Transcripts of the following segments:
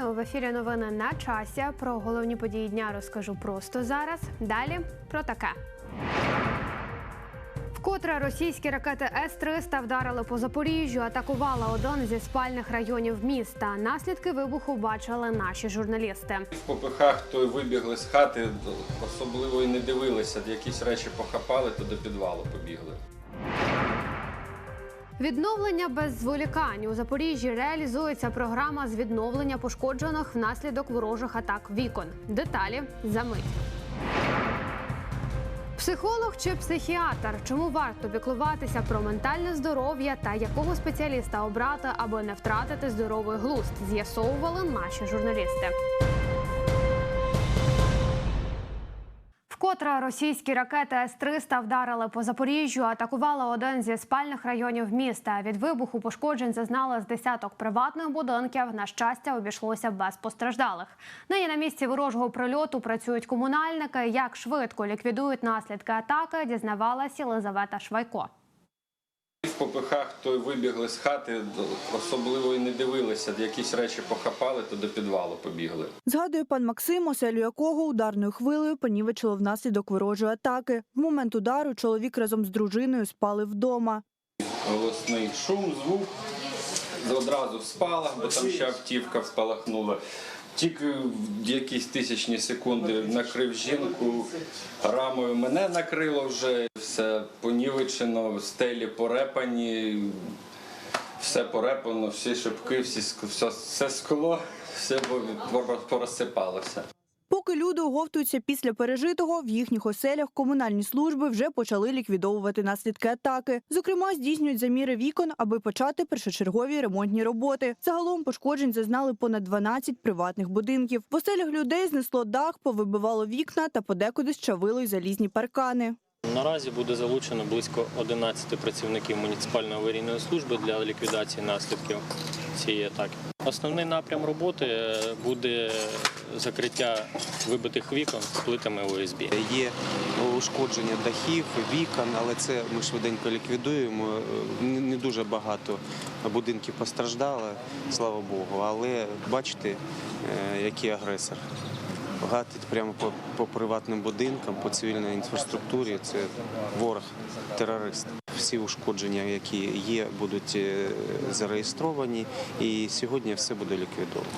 Вітаю в ефірі. Новини на часі. Про головні події дня розкажу просто зараз. Далі про таке. Вкотре російські ракети С-300 вдарили по Запоріжжю, атакувала один зі спальних районів міста. Наслідки вибуху бачили наші журналісти. В попихах то вибігли з хати, особливо і не дивилися, якісь речі похапали, то до підвалу побігли. Відновлення без зволікань у Запоріжжі реалізується програма з відновлення пошкоджених внаслідок ворожих атак вікон. Деталі за мить. Психолог чи психіатр? Чому варто піклуватися про ментальне здоров'я та якого спеціаліста обрати, аби не втратити здоровий глузд? З'ясовували наші журналісти. Вкотре російські ракети С-300 вдарили по Запоріжжю, атакували один зі спальних районів міста. Від вибуху пошкоджень зазнали з десяток приватних будинків. На щастя, обійшлося без постраждалих. Нині на місці ворожого прильоту працюють комунальники. Як швидко ліквідують наслідки атаки, дізнавалась Єлизавета Швайко. В попихах то вибігли з хати, особливо і не дивилися, якісь речі похапали, то до підвалу побігли. Згадує пан Максим, оселю якого ударною хвилею понівечило внаслідок ворожої атаки. В момент удару чоловік разом з дружиною спали вдома. Голосний шум, звук. Одразу в спалах, бо там ще автівка спалахнула. Тільки в якісь тисячні секунди накрив жінку, рамою мене накрило вже, все понівечено, стелі порепані, все порепано, всі шибки, всі, все, все скло, все порозсипалося. Поки люди оговтуються після пережитого, в їхніх оселях комунальні служби вже почали ліквідовувати наслідки атаки. Зокрема, здійснюють заміри вікон, аби почати першочергові ремонтні роботи. Загалом пошкоджень зазнали понад 12 приватних будинків. В оселях людей знесло дах, повибивало вікна та подекуди щавило й залізні паркани. Наразі буде залучено близько 11 працівників муніципальної аварійної служби для ліквідації наслідків цієї атаки. Основний напрям роботи е, буде закриття вибитих вікон з плитами ОСБ. Є ушкодження дахів, вікон, але це ми швиденько ліквідуємо. Не не дуже багато будинків постраждало, слава Богу. Але бачите, е, який агресор. Гатить прямо по, по приватним будинкам, по цивільній інфраструктурі. Це ворог, терорист. Всі ушкодження, які є, будуть е, зареєстровані, і сьогодні все буде ліквідовано.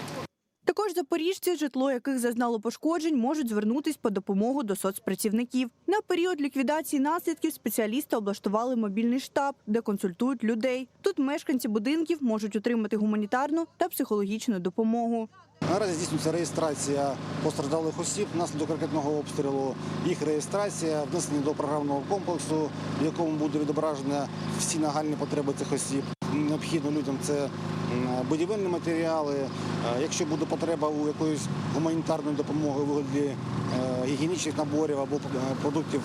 Також запоріжці, житло яких зазнало пошкоджень, можуть звернутись по допомогу до соцпрацівників. На період ліквідації наслідків спеціалісти облаштували мобільний штаб, де консультують людей. Тут мешканці будинків можуть отримати гуманітарну та психологічну допомогу. Наразі здійснюється реєстрація постраждалих осіб внаслідок ракетного обстрілу. Їх реєстрація внесені до програмного комплексу, в якому буде відображено всі нагальні потреби цих осіб. Необхідно людям це будівельні матеріали. Е, Якщо буде потреба у якоїсь гуманітарної допомоги у вигляді е, гігієнічних наборів або е, продуктів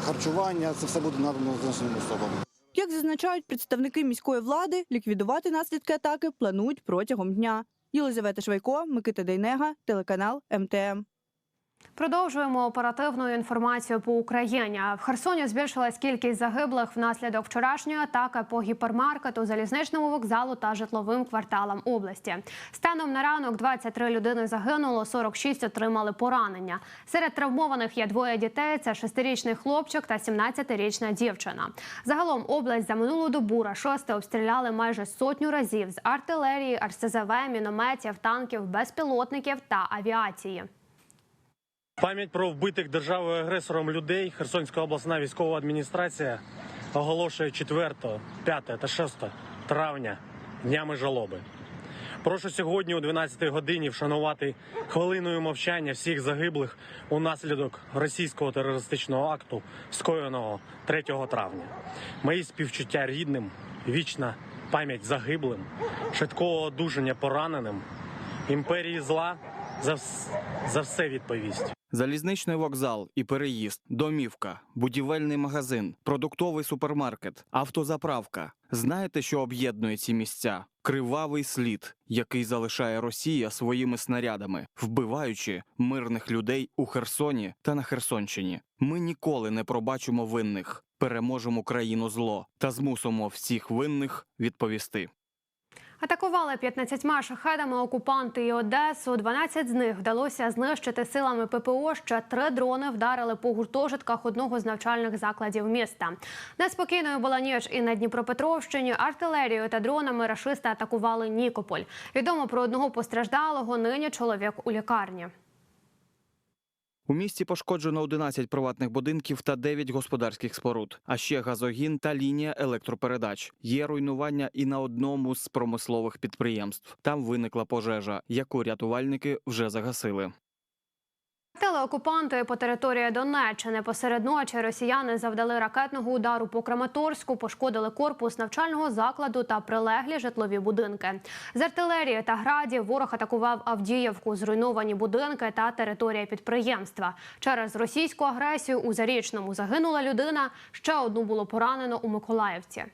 харчування, це все буде надано зазначеним особам. Як зазначають представники міської влади, ліквідувати наслідки атаки планують протягом дня. Єлизавета Швайко, Микита Дейнега, телеканал МТМ. Продовжуємо оперативну інформацію по Україні. В Херсоні збільшилась кількість загиблих внаслідок вчорашньої атаки по гіпермаркету, залізничному вокзалу та житловим кварталам області. Станом на ранок 23 людини загинуло, 46 отримали поранення. Серед травмованих є двоє дітей: це шестирічний хлопчик та 17-річна дівчина. Загалом область за минулу добу рашисти обстріляли майже сотню разів з артилерії, РСЗВ, мінометів, танків, безпілотників та авіації. Пам'ять про вбитих державою агресором людей Херсонська обласна військова адміністрація оголошує 4, 5 та 6 травня днями жалоби. Прошу сьогодні о 12 годині вшанувати хвилиною мовчання всіх загиблих унаслідок російського терористичного акту, скоєного 3 травня. Мої співчуття рідним, вічна пам'ять загиблим, швидкого одужання пораненим, імперії зла за, за все відповість. Залізничний вокзал і переїзд, домівка, будівельний магазин, продуктовий супермаркет, автозаправка. Знаєте, що об'єднує ці місця? Кривавий слід, який залишає Росія своїми снарядами, вбиваючи мирних людей у Херсоні та на Херсонщині. Ми ніколи не пробачимо винних, переможемо країну зло та змусимо всіх винних відповісти. Атакували 15 шахедами окупанти і Одесу. 12 з них вдалося знищити силами ППО. Ще три дрони вдарили по гуртожитках одного з навчальних закладів міста. Неспокійною була ніч і на Дніпропетровщині. Артилерією та дронами рашисти атакували Нікополь. Відомо про одного постраждалого. Нині чоловік у лікарні. У місті пошкоджено 11 приватних будинків та 9 господарських споруд, а ще газогін та лінія електропередач. Є руйнування і на одному з промислових підприємств. Там виникла пожежа, яку рятувальники вже загасили. Телеокупанти по території Донеччини посеред ночі росіяни завдали ракетного удару по Краматорську, пошкодили корпус навчального закладу та прилеглі житлові будинки. З артилерії та градів ворог атакував Авдіївку, зруйновані будинки та територія підприємства. Через російську агресію у Зарічному загинула людина. Ще одну було поранено у Миколаївці.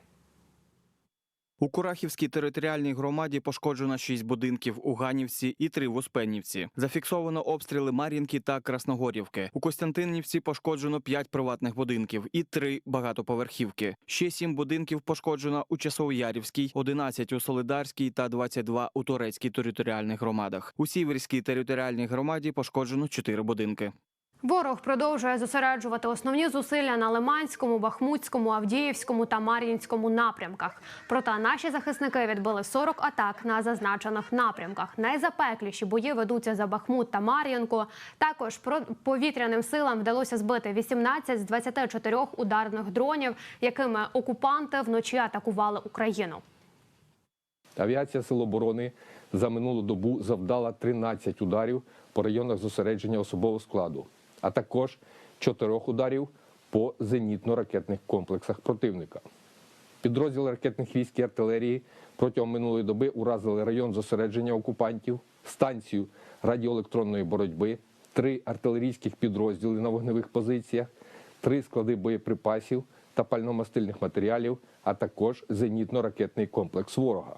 У Курахівській територіальній громаді пошкоджено 6 будинків у Ганівці і 3 в Успенівці. Зафіксовано обстріли Мар'їнки та Красногорівки. У Костянтинівці пошкоджено 5 приватних будинків і 3 багатоповерхівки. Ще 7 будинків пошкоджено у Часовоярівській, 11 у Солидарській та 22 у Турецькій територіальних громадах. У Сіверській територіальній громаді пошкоджено 4 будинки. Ворог продовжує зосереджувати основні зусилля на Лиманському, Бахмутському, Авдіївському та Мар'їнському напрямках. Проте наші захисники відбили 40 атак на зазначених напрямках. Найзапекліші бої ведуться за Бахмут та Мар'їнку. Також повітряним силам вдалося збити 18 з 24 ударних дронів, якими окупанти вночі атакували Україну. Авіація Сил оборони за минулу добу завдала 13 ударів по районах зосередження особового складу, а також 4 ударів по зенітно-ракетних комплексах противника. Підрозділи ракетних військ і артилерії протягом минулої доби уразили район зосередження окупантів, станцію радіоелектронної боротьби, три артилерійських підрозділи на вогневих позиціях, три склади боєприпасів та пальномастильних матеріалів, а також зенітно-ракетний комплекс ворога.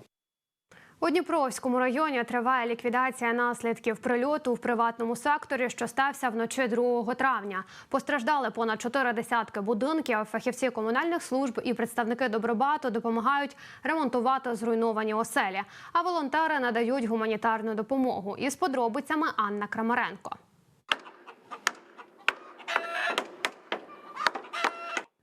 У Дніпровському районі триває ліквідація наслідків прильоту в приватному секторі, що стався вночі 2 травня. Постраждали понад чотири десятки будинків. Фахівці комунальних служб і представники Добробату допомагають ремонтувати зруйновані оселі. А волонтери надають гуманітарну допомогу. Із подробицями Анна Крамаренко.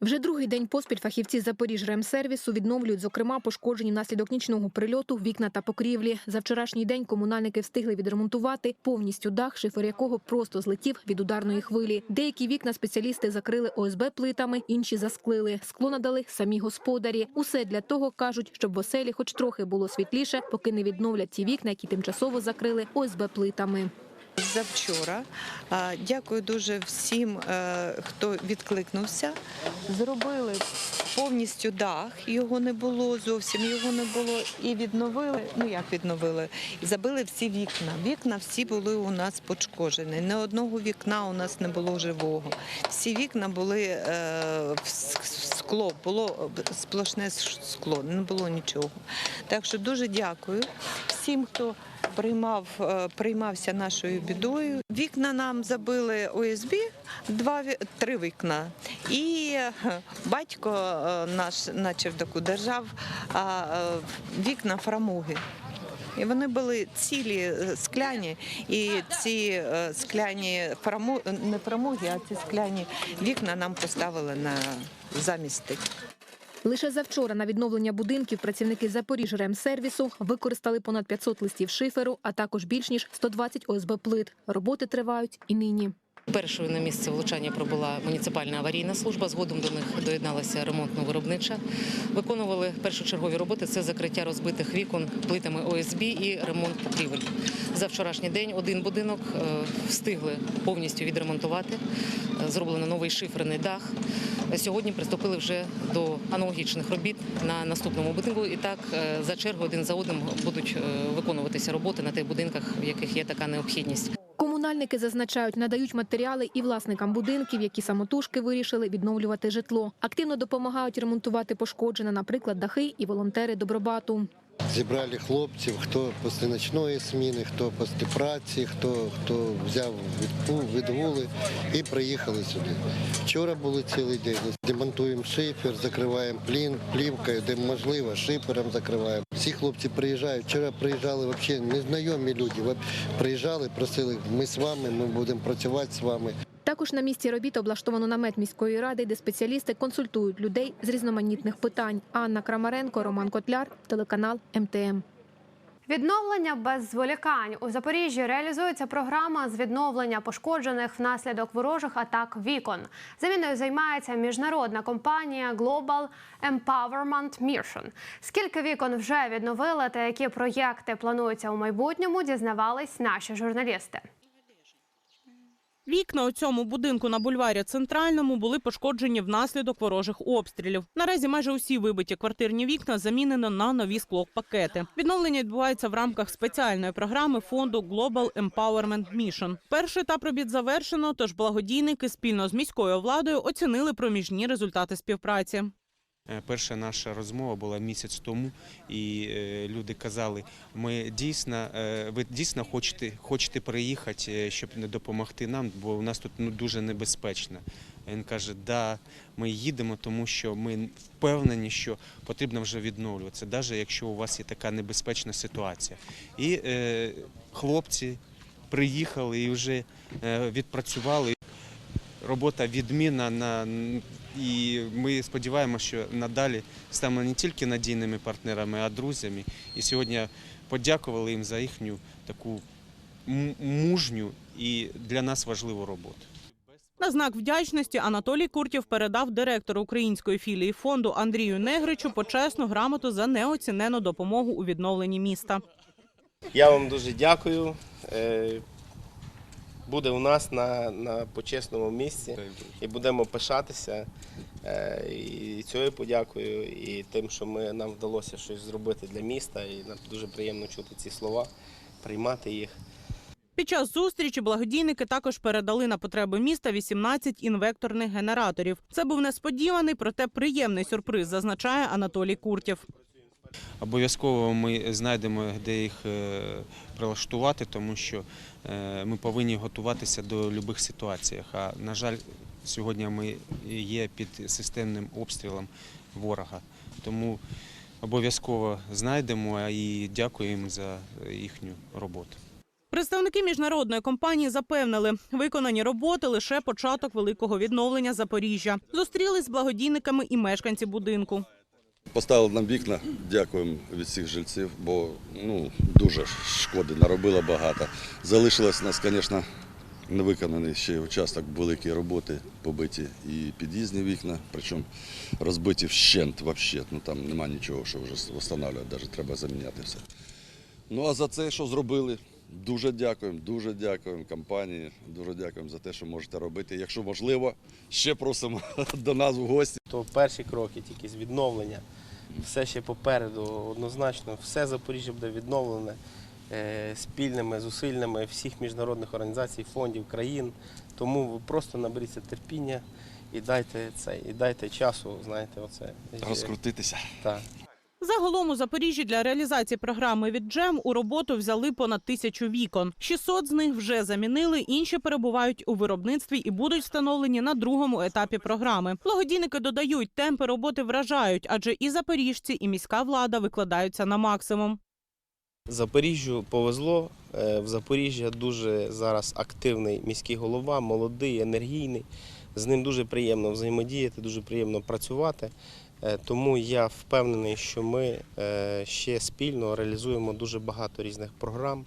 Вже другий день поспіль фахівці Запоріжремсервісу відновлюють, зокрема, пошкоджені внаслідок нічного прильоту вікна та покрівлі. За вчорашній день комунальники встигли відремонтувати повністю дах, шифер якого просто злетів від ударної хвилі. Деякі вікна спеціалісти закрили ОСБ плитами, інші засклили. Скло надали самі господарі. Усе для того кажуть, щоб в оселі хоч трохи було світліше, поки не відновлять ті вікна, які тимчасово закрили ОСБ плитами. Завчора. Дякую дуже всім, е, хто відкликнувся. Зробили повністю дах, його не було, зовсім його не було. І відновили, ну як відновили, забили всі вікна. Вікна всі були у нас пошкоджені. Ні одного вікна у нас не було живого. Всі вікна були е, в скло, було сплошне скло, не було нічого. Так що дуже дякую всім, хто приймав, е, приймався нашою бідою. Вікна нам забили ОСБ, два три вікна. І е, батько е, наш на чердаку держав вікна фрамуги. І вони були цілі скляні, і ці скляні фраму не фрамуги, а ці скляні вікна нам поставили на замість тих. Лише завчора на відновлення будинків працівники Запоріжремсервісу використали понад 500 листів шиферу, а також більш ніж 120 ОСБ плит. Роботи тривають і нині. Першою на місце влучання пробула муніципальна аварійна служба. Згодом до них доєдналася ремонтно-виробнича. Виконували першочергові роботи. Це закриття розбитих вікон плитами ОСБ і ремонт покрівель. За вчорашній день один будинок е, встигли повністю відремонтувати. Е, Зроблено новий шиферний дах. Сьогодні приступили вже до аналогічних робіт на наступному будинку. І так е, за чергою один за одним будуть виконуватися роботи на тих будинках, в яких є така необхідність. Комунальники зазначають, надають матеріали і власникам будинків, які самотужки вирішили відновлювати житло. Активно допомагають ремонтувати пошкоджене, наприклад, дахи і волонтери Добробату. Зібрали хлопців, хто після ночної зміни, хто після праці, хто, хто взяв відгули і приїхали сюди. Вчора були цілий день. Демонтуємо шифер, закриваємо плін, плівкою, де можливо, шипером закриваємо. Всі хлопці приїжджають. Вчора приїжджали взагалі незнайомі люди. Приїжджали, просили, ми з вами, ми будемо працювати з вами. Також на місці робіт облаштовано намет міської ради, де спеціалісти консультують людей з різноманітних питань. Анна Крамаренко, Роман Котляр, телеканал МТМ. Відновлення без зволікань у Запоріжжі реалізується програма з відновлення пошкоджених внаслідок ворожих атак вікон. Заміною займається міжнародна компанія Global Empowerment Mission. Скільки вікон вже відновили та які проєкти плануються у майбутньому, дізнавались наші журналісти. Вікна у цьому будинку на бульварі Центральному були пошкоджені внаслідок ворожих обстрілів. Наразі майже усі вибиті квартирні вікна замінено на нові склопакети. Відновлення відбувається в рамках спеціальної програми фонду Global Empowerment Mission. Перший етап робіт завершено, тож благодійники спільно з міською владою оцінили проміжні результати співпраці. Е, Перша наша розмова була місяць тому, і е, люди казали, ми дійсно, е, ви дійсно хочете, хочете приїхати, щоб не допомогти нам, бо у нас тут ну, дуже небезпечно. Він каже, да, ми їдемо, тому що ми впевнені, що потрібно вже відновлюватися, навіть якщо у вас є така небезпечна ситуація. І е, хлопці приїхали і вже відпрацювали. Робота відмінна на і ми сподіваємося, що надалі станемо не тільки надійними партнерами, а друзями. І сьогодні подякували їм за їхню таку мужню і для нас важливу роботу. На знак вдячності Анатолій Куртів передав директору української філії фонду Андрію Негричу почесну грамоту за неоцінену допомогу у відновленні міста. Я вам дуже дякую. Буде у нас на, на почесному місці і будемо пишатися. Е, І цією подякою, і тим, що ми, нам вдалося щось зробити для міста. І нам дуже приємно чути ці слова, приймати їх. Під час зустрічі благодійники також передали на потреби міста 18 інвекторних генераторів. Це був несподіваний, проте приємний сюрприз, зазначає Анатолій Куртів. Обов'язково ми знайдемо, де їх е, прилаштувати, тому що е, ми повинні готуватися до будь-яких ситуацій. А на жаль, сьогодні ми є під системним обстрілом ворога. Тому обов'язково знайдемо і дякуємо за їхню роботу. Представники міжнародної компанії запевнили, виконані роботи лише початок великого відновлення Запоріжжя. Зустрілись з благодійниками і мешканці будинку. Поставили нам вікна, дякуємо від всіх жильців, бо ну, дуже шкоди наробило багато. Залишилось у нас, звісно, не виконаний ще участок великої роботи, побиті і під'їзні вікна, причому розбиті вщент взагалі. Ну там нема нічого, що вже встановлювати, навіть треба заміняти все. Ну а за це, що зробили, дуже дякуємо, дуже дякуємо компанії, дуже дякуємо за те, що можете робити. Якщо можливо, ще просимо до нас в гості. То перші кроки тільки з відновлення. Все ще попереду, однозначно, все Запоріжжя буде відновлене е, спільними зусиллями всіх міжнародних організацій, фондів, країн. Тому ви просто наберіться терпіння і дайте це, і дайте часу, знаєте, оце. Розкрутитися. Так. Загалом у Запоріжжі для реалізації програми від Джем у роботу взяли понад тисячу вікон. 600 з них вже замінили, інші перебувають у виробництві і будуть встановлені на другому етапі програми. Благодійники додають, темпи роботи вражають, адже і запоріжці, і міська влада викладаються на максимум. Запоріжжю повезло. Е, В Запоріжжя дуже зараз активний міський голова, молодий, енергійний. З ним дуже приємно взаємодіяти, дуже приємно працювати. Е, Тому я впевнений, що ми е, ще спільно реалізуємо дуже багато різних програм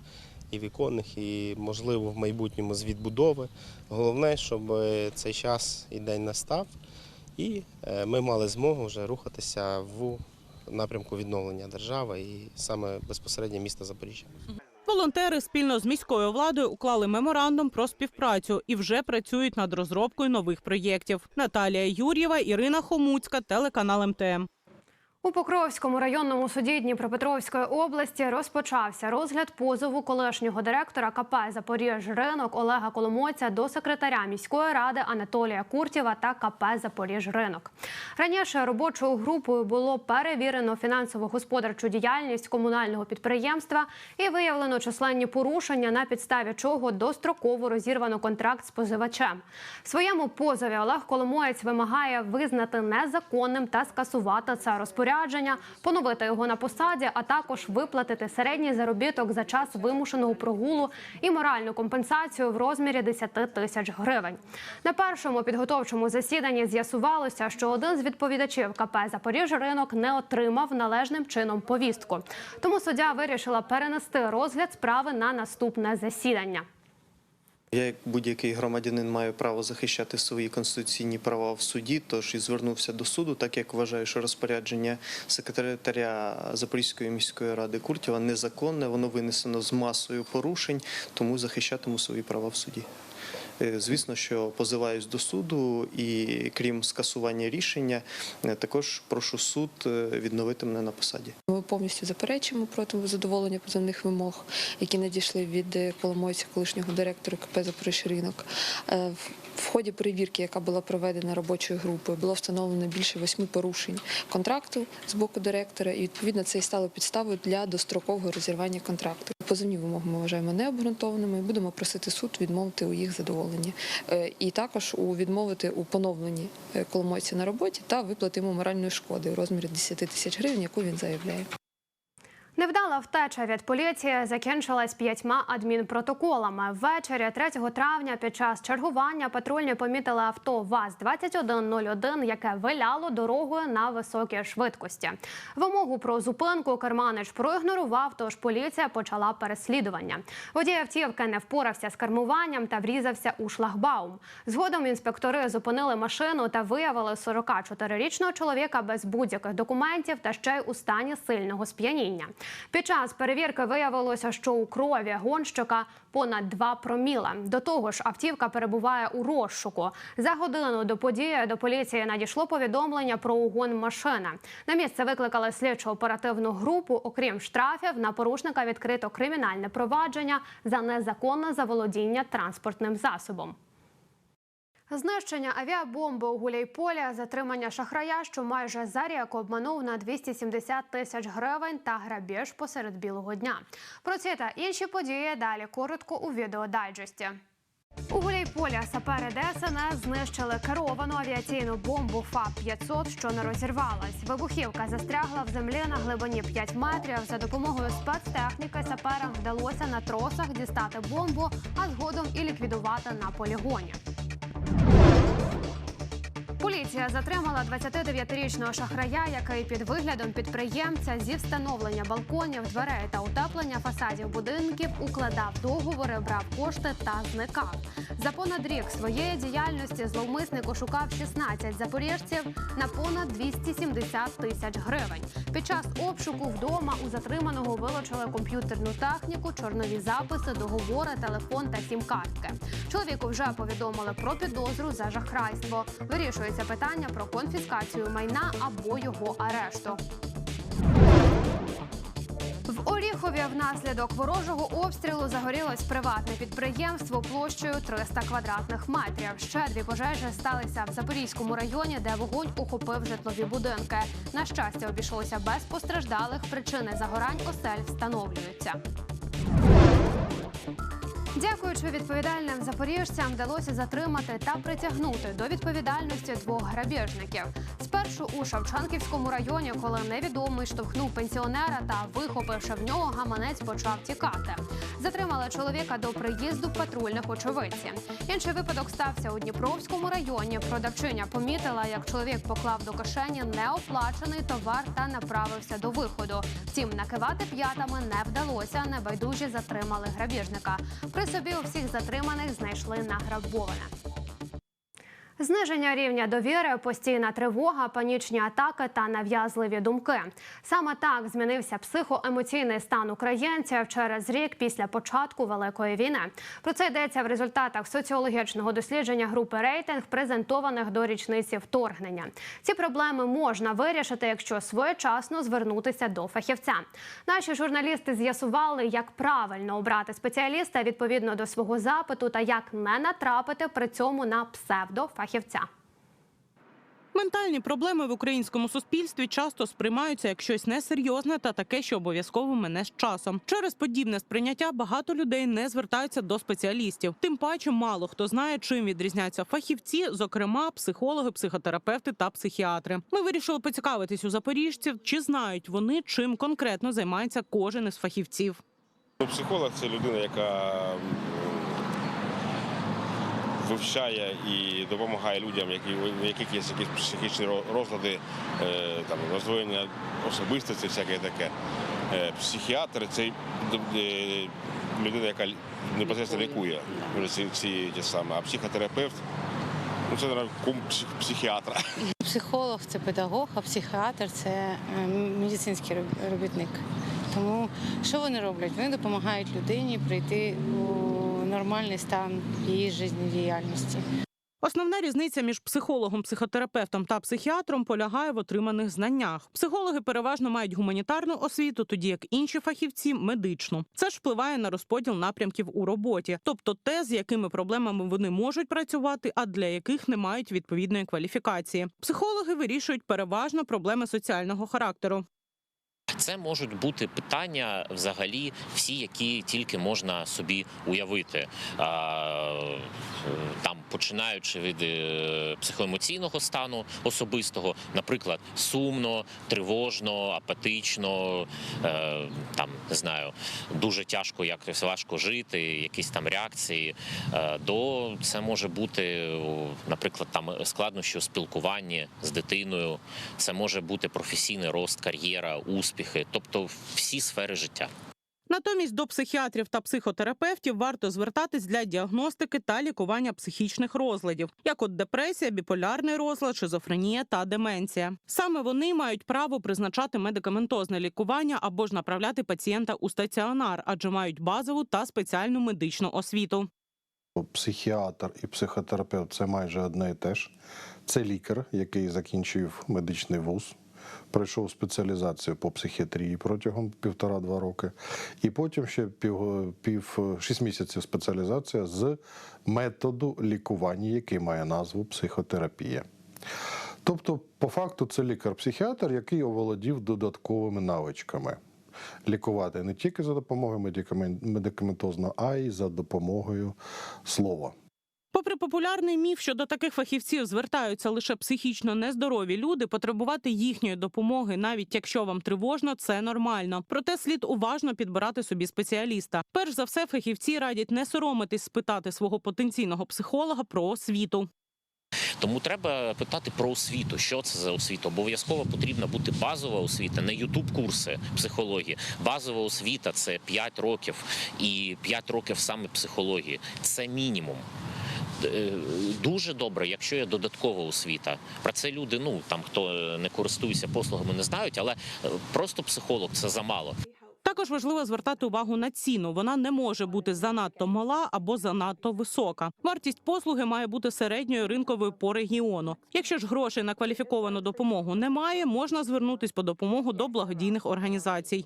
і віконних, і, можливо, в майбутньому з відбудови. Головне, щоб е, цей час і день настав, і ми мали змогу вже рухатися в напрямку відновлення держави і саме безпосередньо міста Запоріжжя. Волонтери спільно з міською владою уклали меморандум про співпрацю і вже працюють над розробкою нових проєктів. Наталія Юр'єва, Ірина Хомуцька, телеканал МТМ. У Покровському районному суді Дніпропетровської області розпочався розгляд позову колишнього директора КП «Запоріжринок» Олега Коломойця до секретаря міської ради Анатолія Куртєва та КП «Запоріжринок». Раніше робочою групою було перевірено фінансово-господарчу діяльність комунального підприємства і виявлено численні порушення, на підставі чого достроково розірвано контракт з позивачем. В своєму позові Олег Коломоєць вимагає визнати незаконним та скасувати це розпорядження, поновити його на посаді, а також виплатити середній заробіток за час вимушеного прогулу і моральну компенсацію в розмірі 10 тисяч гривень. На першому підготовчому засіданні з'ясувалося, що один з відповідачів КП «Запоріжринок» не отримав належним чином повістку. Тому суддя вирішила перенести розгляд справи на наступне засідання. Я, як будь-який громадянин, маю право захищати свої конституційні права в суді, тож і звернувся до суду, так як вважаю, що розпорядження секретаря Запорізької міської ради Куртєва незаконне, воно винесено з масою порушень, тому захищатиму свої права в суді. Е, Звісно, що позиваюсь до суду, і крім скасування рішення, е, також прошу суд е, відновити мене на посаді. Ми повністю заперечуємо проти задоволення позовних вимог, які надійшли від Коломойця, колишнього директора КП «Запоріжринок». Е, в- ході перевірки, яка була проведена робочою групою, було встановлено більше восьми порушень контракту з боку директора, і відповідно це і стало підставою для дострокового розірвання контракту. Позовні вимоги ми вважаємо необґрунтованими. і Будемо просити суд відмовити у їх задоволенні, Е, і також у відмовити у поновленні е, Коломойця на роботі та виплати йому моральної шкоди у розмірі 10 тисяч гривень, яку він заявляє. Невдала втеча від поліції закінчилась п'ятьма адмінпротоколами. Ввечері 3 травня під час чергування патрульні помітили авто ВАЗ-2101, яке виляло дорогою на високій швидкості. Вимогу про зупинку керманич проігнорував, тож поліція почала переслідування. Водій автівки не впорався з кермуванням та врізався у шлагбаум. Згодом інспектори зупинили машину та виявили 44-річного чоловіка без будь-яких документів та ще й у стані сильного сп'яніння. Під час перевірки виявилося, що у крові гонщика понад 2 проміла. До того ж, автівка перебуває у розшуку. За годину до події до поліції надійшло повідомлення про угон машини. На місце викликали слідчо оперативну групу. Окрім штрафів, на порушника відкрито кримінальне провадження за незаконне заволодіння транспортним засобом. Знищення авіабомби у Гуляйполі, затримання шахрая, що майже за рік обманув на 270 тисяч гривень та грабіж посеред білого дня. Про ці та інші події далі коротко у відеодайджесті. У Гуляйполі сапери ДСНС знищили керовану авіаційну бомбу ФАП-500, що не розірвалась. Вибухівка застрягла в землі на глибині 5 метрів. За допомогою спецтехніки саперам вдалося на тросах дістати бомбу, а згодом і ліквідувати на полігоні. Поліція затримала 29-річного шахрая, який під виглядом підприємця зі встановлення балконів, дверей та утеплення фасадів будинків укладав договори, брав кошти та зникав. За понад рік своєї діяльності зловмисник ошукав 16 запоріжців на понад 270 тисяч гривень. Під час обшуку вдома у затриманого вилучили комп'ютерну техніку, чорнові записи, договори, телефон та сім-картки. Чоловіку вже повідомили про підозру за шахрайство. Вирішується питання про конфіскацію майна або його арешту. Оріхові внаслідок ворожого обстрілу загорілось приватне підприємство площею 300 квадратних метрів. Ще дві пожежі сталися в Запорізькому районі, де вогонь охопив житлові будинки. На щастя, обійшлося без постраждалих. Причини загорань осель встановлюються. Дякуючи відповідальним запоріжцям, вдалося затримати та притягнути до відповідальності двох грабіжників. Спершу у Шевченківському районі, коли невідомий штовхнув пенсіонера та, вихопивши в нього, гаманець почав тікати. Затримали чоловіка до приїзду патрульних очевидці. Інший випадок стався у Дніпровському районі. Продавчиня помітила, як чоловік поклав до кишені неоплачений товар та направився до виходу. Втім, накивати п'ятами не вдалося. Небайдужі затримали грабіжника. При собі у всіх затриманих знайшли награбоване. Зниження рівня довіри, постійна тривога, панічні атаки та нав'язливі думки. Саме так змінився психоемоційний стан українців через рік після початку великої війни. Про це йдеться в результатах соціологічного дослідження групи рейтинг, презентованих до річниці вторгнення. Ці проблеми можна вирішити, якщо своєчасно звернутися до фахівця. Наші журналісти з'ясували, як правильно обрати спеціаліста відповідно до свого запиту та як не натрапити при цьому на псевдофахівця. Ментальні проблеми в українському суспільстві часто сприймаються як щось несерйозне та таке, що обов'язково мине з часом. Через подібне сприйняття багато людей не звертаються до спеціалістів. Тим паче, мало хто знає, чим відрізняються фахівці, зокрема психологи, психотерапевти та психіатри. Ми вирішили поцікавитись у запоріжців, чи знають вони, чим конкретно займається кожен із фахівців. Ну, Психолог це людина, яка вивчає і допомагає людям, які, у яких є якісь психічні розлади, е, там, роздвоєння особистості, всяке таке. Е, Психіатр це е, людина, яка непосередньо лікує ці, ці ті саме. А психотерапевт ну, це кум психіатра. Психолог це педагог, а психіатр це медицинський роб- робітник. Тому що вони роблять? Вони допомагають людині прийти у нормальний стан її життєдіяльності. Основна різниця між психологом, психотерапевтом та психіатром полягає в отриманих знаннях. Психологи переважно мають гуманітарну освіту, тоді як інші фахівці медичну. Це ж впливає на розподіл напрямків у роботі, тобто те, з якими проблемами вони можуть працювати, а для яких не мають відповідної кваліфікації. Психологи вирішують переважно проблеми соціального характеру. Це можуть бути питання взагалі всі, які тільки можна собі уявити. Там починаючи від е, психоемоційного стану особистого, наприклад, сумно, тривожно, апатично, е, там не знаю, дуже тяжко, якось важко жити, якісь там реакції. е, До це може бути, наприклад, там складнощі у спілкуванні з дитиною. Це може бути професійний рост, кар'єра, успіхи, тобто всі сфери життя. Натомість до психіатрів та психотерапевтів варто звертатись для діагностики та лікування психічних розладів, як от депресія, біполярний розлад, шизофренія та деменція. Саме вони мають право призначати медикаментозне лікування або ж направляти пацієнта у стаціонар, адже мають базову та спеціальну медичну освіту. Психіатр і психотерапевт це майже одне і те ж. Це лікар, який закінчив медичний вуз, пройшов спеціалізацію по психіатрії протягом півтора-два роки, і потім ще пів, пів шість місяців спеціалізація з методу лікування, який має назву психотерапія. Тобто, по факту, це лікар-психіатр, який оволодів додатковими навичками. Лікувати не тільки за допомогою медикамен- медикаментозного, а й за допомогою слова. Попри популярний міф, що до таких фахівців звертаються лише психічно нездорові люди, потребувати їхньої допомоги, навіть якщо вам тривожно, це нормально. Проте слід уважно підбирати собі спеціаліста. Перш за все, фахівці радять не соромитись спитати свого потенційного психолога про освіту. Тому треба питати про освіту. Що це за освіта? Обов'язково потрібна бути базова освіта, не ютуб-курси психології. Базова освіта це 5 років і 5 років саме психології. Це мінімум. Е, Дуже добре, якщо є додаткова освіта. Про це люди, ну там хто е, не користується послугами, не знають, але е, просто психолог це замало. Також важливо звертати увагу на ціну. Вона не може бути занадто мала або занадто висока. Вартість послуги має бути середньою ринковою по регіону. Якщо ж грошей на кваліфіковану допомогу немає, можна звернутись по допомогу до благодійних організацій.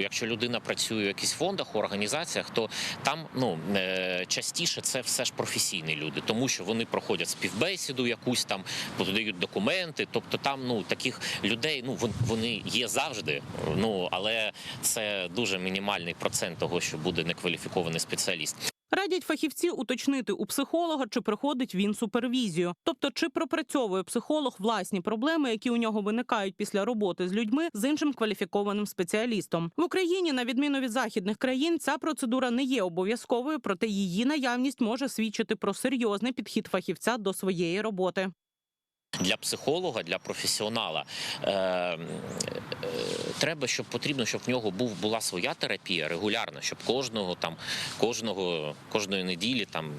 Якщо людина працює в якихось фондах, організаціях, то там ну е, частіше це все ж професійні люди, тому що вони проходять співбесіду, якусь там подають документи. Тобто там ну таких людей ну вон- вони є завжди. Ну але це дуже мінімальний процент того, що буде некваліфікований спеціаліст. Радять фахівці уточнити у психолога, чи приходить він супервізію, тобто чи пропрацьовує психолог власні проблеми, які у нього виникають після роботи з людьми з іншим кваліфікованим спеціалістом в Україні, на відміну від західних країн, ця процедура не є обов'язковою, проте її наявність може свідчити про серйозний підхід фахівця до своєї роботи. Для психолога, для професіонала е, е, треба, щоб потрібно, щоб в нього був була своя терапія регулярна, щоб кожного там, кожного кожної неділі там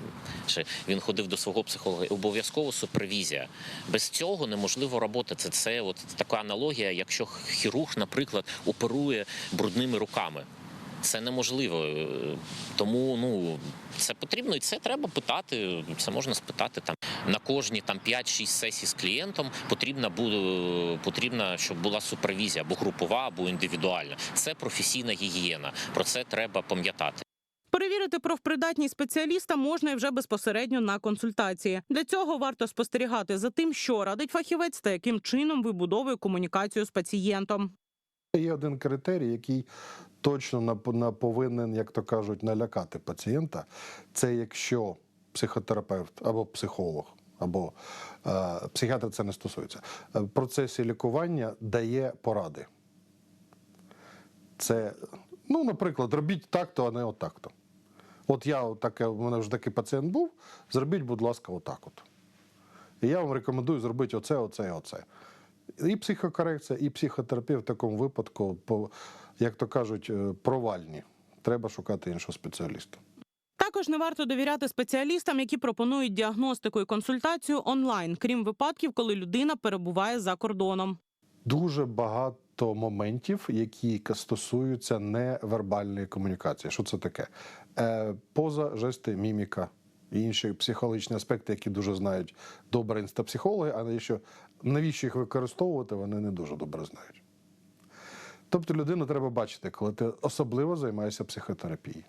чи він ходив до свого психолога. Обов'язково супервізія. Без цього неможливо роботи. Це, це от така аналогія, якщо хірург, наприклад, оперує брудними руками. Це неможливо. Е, Тому ну це потрібно і це треба питати. Це можна спитати там на кожні там 5-6 сесій з клієнтом. Потрібна буде потрібна, щоб була супервізія або групова, або індивідуальна. Це професійна гігієна. Про це треба пам'ятати. Перевірити профпридатність спеціаліста можна і вже безпосередньо на консультації. Для цього варто спостерігати за тим, що радить фахівець та яким чином вибудовує комунікацію з пацієнтом. Є один критерій, який точно на- повинен, як то кажуть, налякати пацієнта. Це якщо психотерапевт або психолог, або е, психіатр це не стосується. е, В процесі лікування дає поради. Це, ну, наприклад, робіть так-то, а не отак-то. От я отаке, у мене вже такий пацієнт був, зробіть, будь ласка, отак от. І я вам рекомендую зробити оце, оце і оце. І психокорекція, і психотерапія в такому випадку, як то кажуть, е, провальні. Треба шукати іншого спеціаліста. Також не варто довіряти спеціалістам, які пропонують діагностику і консультацію онлайн, крім випадків, коли людина перебуває за кордоном. Дуже багато моментів, які стосуються невербальної комунікації. Що це таке? Е, поза, жести, міміка і інші психологічні аспекти, які дуже знають добре інстапсихологи, а навіщо, навіщо їх використовувати, вони не дуже добре знають. Тобто людину треба бачити, коли ти особливо займаєшся психотерапією.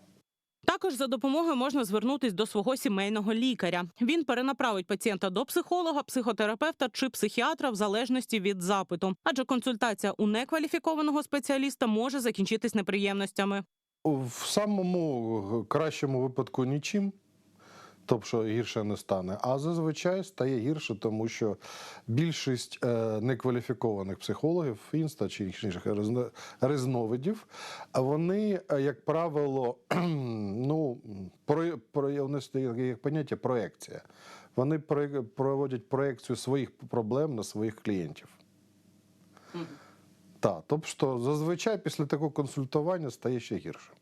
Також за допомогою можна звернутись до свого сімейного лікаря. Він перенаправить пацієнта до психолога, психотерапевта чи психіатра в залежності від запиту, адже консультація у некваліфікованого спеціаліста може закінчитись неприємностями. В самому кращому випадку нічим, тобто що гірше не стане. А зазвичай стає гірше, тому що більшість е, некваліфікованих психологів, інста чи інших різновидів, вони, е, як правило, ну, про, про, у є таке поняття проекція. Вони про- проводять проекцію своїх проблем на своїх клієнтів. Так, тобто зазвичай після такого консультування стає ще гірше.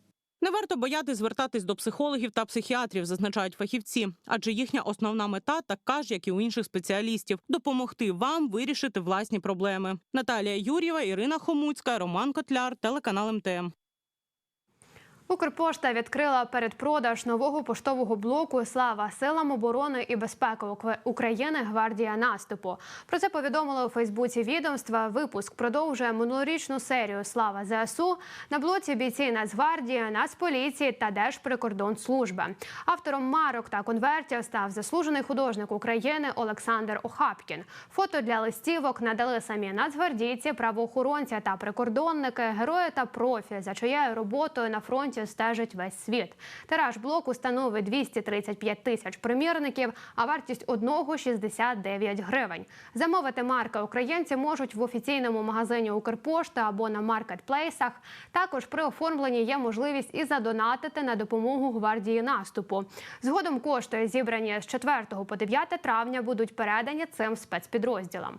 Не варто бояти звертатись до психологів та психіатрів, зазначають фахівці, адже їхня основна мета така ж, як і у інших спеціалістів допомогти вам вирішити власні проблеми. Наталія Юрєва, Ірина Хомуцька, Роман Котляр, телеканал МТМ. Укрпошта відкрила передпродаж нового поштового блоку Слава силам оборони і безпеки України Гвардія наступу. Про це повідомили у Фейсбуці відомства. Випуск продовжує минулорічну серію Слава ЗСУ на блоці бійці Нацгвардії, Нацполіції та Держприкордонслужби. Автором марок та конвертів став заслужений художник України Олександр Охапкін. Фото для листівок надали самі нацгвардійці, правоохоронці та прикордонники, герої та профі, за чиєю роботою на фронті стежить весь світ. Тираж блоку становить 235 тисяч примірників, а вартість одного 69 гривень. Замовити марки українці можуть в офіційному магазині Укрпошта або на маркетплейсах. Також при оформленні є можливість і задонатити на допомогу гвардії наступу. Згодом кошти, зібрані з 4 по 9 травня, будуть передані цим спецпідрозділам.